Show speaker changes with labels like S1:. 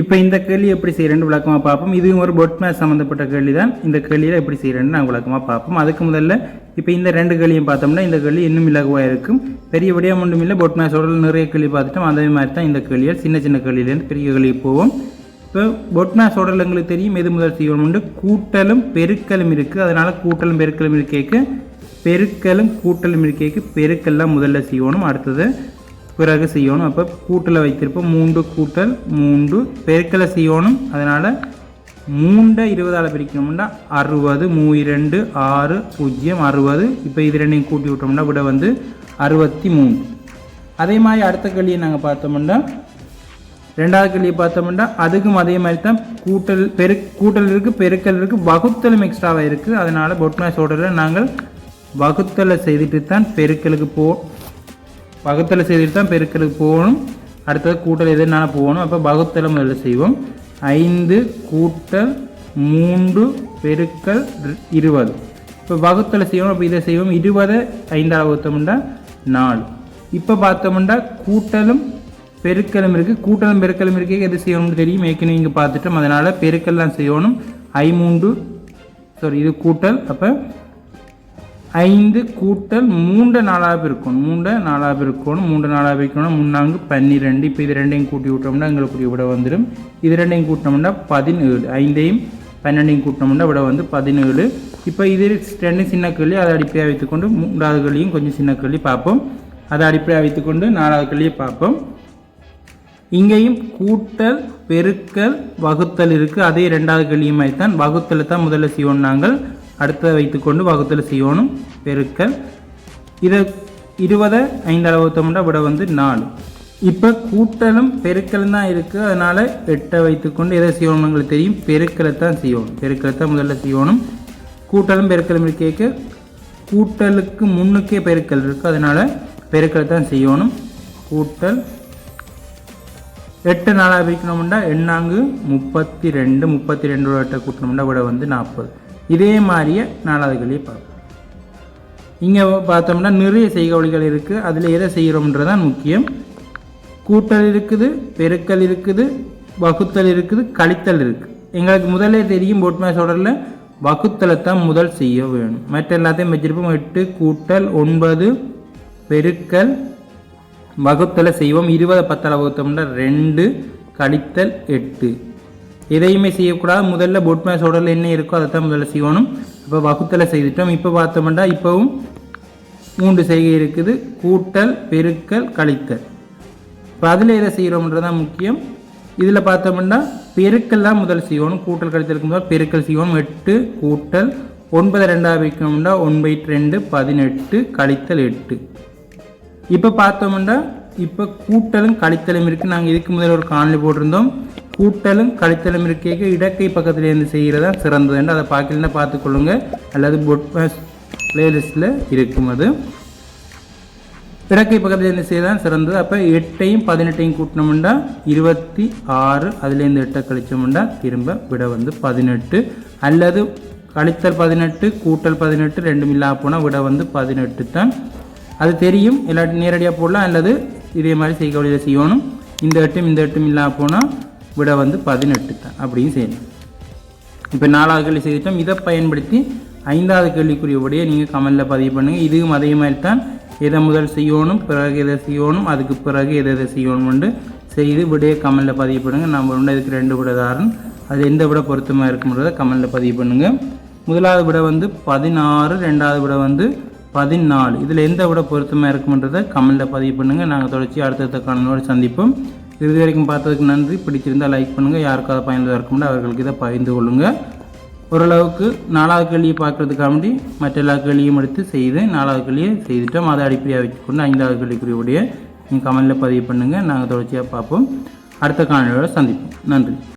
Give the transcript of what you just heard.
S1: இப்போ இந்த கேள்வி எப்படி செய்கிறேன்னு விளக்கமாக பார்ப்போம். இதுவும் ஒரு பொட் மேட்ச் சம்மந்தப்பட்ட கேள்வி தான் இந்த கேள்வியில் எப்படி செய்கிறேன்னு நான் விளக்கமாக பார்ப்போம். அதுக்கு முதல்ல இப்போ இந்த ரெண்டு கேள்வியும் பார்த்தோம்னா இந்த கேள்வி இன்னும் இலகுவாக இருக்கும். பெரிய விடியம் ஒன்றும் இல்லை பொட் மேட்சோட நிறைய கேள்வி பார்த்துட்டோம். அதே மாதிரி தான் இந்த கேள்வியில் சின்ன சின்ன கேள்வியிலேருந்து பெரிய கேள்வி போவோம். இப்போ பொட் மேட்ச் எங்களுக்கு தெரியும் எது முதல் செய்யணும்னு கூட்டலும் பெருக்கலும் இருக்குது அதனால் கூட்டலும் பெருக்கலும் இருக்கேக்கு பெருக்கலும் கூட்டலும் இருக்கேக்கு பெருக்கெல்லாம் முதல்ல செய்யணும் அடுத்தது பிறகு செய்யணும். அப்போ கூட்டில் வைத்திருப்போம். மூன்று கூட்டல் மூன்று பெருக்கலை செய்யணும். அதனால் மூண்டை இருபதால் பிரிக்கணும்னா அறுபது மூ இரண்டு ஆறு பூஜ்ஜியம் அறுபது. இப்போ இது ரெண்டையும் கூட்டி விட்டோம்னா விட வந்து அறுபத்தி மூணு. அதே மாதிரி அடுத்த கேள்வியை நாங்கள் பார்த்தோம்னா ரெண்டாவது கேள்வியை பார்த்தோம்னா அதுக்கும் அதே மாதிரி தான் கூட்டல் பெரு கூட்டல் இருக்குது பெருக்கல் இருக்குது வகுத்தலும் எக்ஸ்ட்ராவாக இருக்குது அதனால் பொட்னாஸ் ஓடரில் நாங்கள் வகுத்தலை செய்துட்டு தான் பெருக்கலுக்கு போ வகுத்தல் செய்துட்டு தான் பெருக்கலுக்கு போகணும். அடுத்தது கூட்டல் எதுனால போகணும்? அப்போ வகுத்தலை முதல்ல செய்வோம். ஐந்து கூட்டல் மூன்று பெருக்கல் இருபது. இப்போ வகுத்தலை செய்வோம். அப்போ இதை செய்வோம். இருபதை ஐந்தால் வகுத்தோம்னா நாலு. இப்போ பார்த்தோம்னா கூட்டலும் பெருக்கலும் இருக்குது கூட்டலும் பெருக்கலும் இருக்கே எது செய்யணும்னு தெரியும். ஏற்கனவே இங்கே பார்த்துட்டோம். அதனால் பெருக்கல்லாம் செய்யணும். ஐ மூன்று சாரி இது கூட்டல். அப்போ ஐந்து கூட்டல் மூன்று நாலாக இருக்கணும் மூன்று நாலாக இருக்கணும் மூன்று நாலாக இருக்கணும் முன்னாங்கு பன்னிரெண்டு. இப்போ இது ரெண்டையும் கூட்டி விட்டோம்னா எங்களுக்கு விட வந்துடும். இது ரெண்டையும் கூட்டினோம்னா பதினேழு. ஐந்தையும் பன்னெண்டையும் கூட்டினோம்னா விட வந்து பதினேழு. இப்போ இது ரெண்டு சின்ன கேள்வி அதை அடிப்படையாக வைத்துக்கொண்டு மூன்றாவது கேள்வியும் கொஞ்சம் சின்ன கேள்வி பார்ப்போம். அதை அடிப்படையாக வைத்துக்கொண்டு நாலாவது கேள்வியை பார்ப்போம். இங்கேயும் கூட்டல் பெருக்கல் வகுத்தல் இருக்குது அதே ரெண்டாவது கேள்வியுமாய் தான் வகுத்தலை தான் முதல்ல செய்வோம் நாங்கள். அடுத்த வைத்துக்கொண்டு வகுத்தல் செய்யணும் பெருக்கல். இதை இருபதை ஐந்து வகுத்தோம்னா விட வந்து நாலு. இப்போ கூட்டலும் பெருக்கலும் தான் இருக்குது அதனால் எட்டை வைத்துக்கொண்டு எதை செய்யணும் எங்களுக்கு தெரியும்? பெருக்கலை தான் செய்யணும் பெருக்கலை தான் முதல்ல செய்யணும் கூட்டலும் பெருக்கலும் இருக்கேக்கு கூட்டலுக்கு முன்னுக்கே பெருக்கல் இருக்குது அதனால் பெருக்கலை தான் செய்யணும் கூட்டல். எட்டு நாளாக பிரிக்கணும்னா எண்ணாங்கு முப்பத்தி ரெண்டு முப்பத்தி ரெண்டோட எட்டை கூட்டணும்னா விட வந்து நாற்பது. இதே மாதிரியே நாலாவது பார்ப்போம். இங்கே பார்த்தோம்னா நிறைய செய்கவழிகள் இருக்குது அதில் எதை செய்கிறோம்ன்றது தான் முக்கியம். கூட்டல் இருக்குது பெருக்கல் இருக்குது வகுத்தல் இருக்குது கழித்தல் இருக்குது எங்களுக்கு முதலே தெரியும் போட் மேட்ச் ஆர்டரில் வகுத்தலை தான் முதல் செய்ய வேணும். மற்ற எல்லாத்தையும் வச்சிருப்போம். எட்டு கூட்டல் ஒன்பது பெருக்கல் வகுத்தலை செய்வோம். இருபது பத்தால் வகுத்தோம்னா ரெண்டு கழித்தல் எட்டு. எதையுமே செய்யக்கூடாது. முதல்ல பொட் மேட்ச் என்ன இருக்கோ அதை தான் முதல்ல செய்யணும். இப்போ வகுத்தலை செய்துட்டோம். இப்போ பார்த்தோம்னா இப்போவும் மூன்று செய்கை இருக்குது. கூட்டல் பெருக்கல் கழித்தல். இப்போ அதில் எதை செய்கிறோம்ன்றது தான் முக்கியம். இதில் பார்த்தோம்னா பெருக்கல் தான் முதல் செய்யணும். கூட்டல் கழித்தலுக்கு முதல் பெருக்கல் செய்யணும். எட்டு கூட்டல். ஒன்பது ரெண்டாவது வைக்கணும்னா ஒன்பது ரெண்டு பதினெட்டு கழித்தல் எட்டு. இப்போ பார்த்தோம்னா இப்போ கூட்டலும் கழித்தலும் இருக்குது நாங்கள் இதுக்கு முதல்ல ஒரு காணொலி போட்டிருந்தோம். கூட்டலும் கழித்தலும் இருக்க இடக்கை பக்கத்துலேருந்து செய்கிறது தான் செய்கிறதா சிறந்ததுன்னு அதை பார்க்கலன்னா பார்த்துக்கொள்ளுங்க அல்லது பொட் பிளேலிஸ்ட்டில் இருக்கும் அது. இடக்கை பக்கத்தில் இருந்து செய்தான் சிறந்தது. அப்போ எட்டையும் பதினெட்டையும் கூட்டினோம்னா இருபத்தி ஆறு அதுலேருந்து எட்டை கழிச்சோம்னா திரும்ப விட வந்து பதினெட்டு. அல்லது கழித்தல் பதினெட்டு கூட்டல் பதினெட்டு ரெண்டும் இல்லா போனால் விட வந்து பதினெட்டு தான். அது தெரியும். இல்லாட்டி நேரடியாக போடலாம். அல்லது இதே மாதிரி செய்ய வழியில் செய்யணும். இந்த எட்டும் இந்த எட்டும் இல்லா போனால் விட வந்து பதினெட்டு தான் அப்படியும் செய்யணும். இப்போ நாலாவது கேள்வி செய்துட்டோம். இதை பயன்படுத்தி ஐந்தாவது கேள்விக்குரிய விடையை நீங்கள் கமெண்டில் பதிவு பண்ணுங்கள் இதுவும் அதே மாதிரி தான். எதை முதல் செய்யணும் பிறகு எதை செய்யணும் அதுக்கு பிறகு எதை எதை செய்யணும்னு செய்து விடையை கமெண்டில் பதிவு பண்ணுங்கள் நம்ம ஒன்று இதுக்கு ரெண்டு விடதாரன் அது எந்த விட பொருத்தமாக இருக்குன்றதை கமெண்டில் பதிவு பண்ணுங்கள் முதலாவது விட வந்து பதினாறு ரெண்டாவது விட வந்து பதினாலு. இதில் எந்த விட பொருத்தமாக இருக்கும்ன்றதை கமெண்டில் பதிவு பண்ணுங்கள் நாங்கள் தொடர்ச்சி அடுத்தடுத்த காணொலியோடு சந்திப்போம். இது வரைக்கும் பார்த்ததுக்கு நன்றி. பிடிச்சிருந்தால் லைக் பண்ணுங்கள் யாருக்காவது பயனுள்ளதாக இருக்கும்னா அவர்களுக்கு இதை பகிர்ந்து கொள்ளுங்கள் ஓரளவுக்கு நாலாவது கேள்வியை பார்க்கறதுக்காண்டி மற்ற எல்லா கேள்வியும் எடுத்து செய்து நாலாவது கேள்வியை செய்துட்டோம். அதை அடிப்படையாக வச்சுக்கொண்டு ஐந்தாவது கேள்விக்குரியவுடைய நீங்கள் கமெண்டில் பதிவு பண்ணுங்கள் நாங்கள் தொடர்ச்சியாக பார்ப்போம். அடுத்த காணொலியோட சந்திப்போம். நன்றி.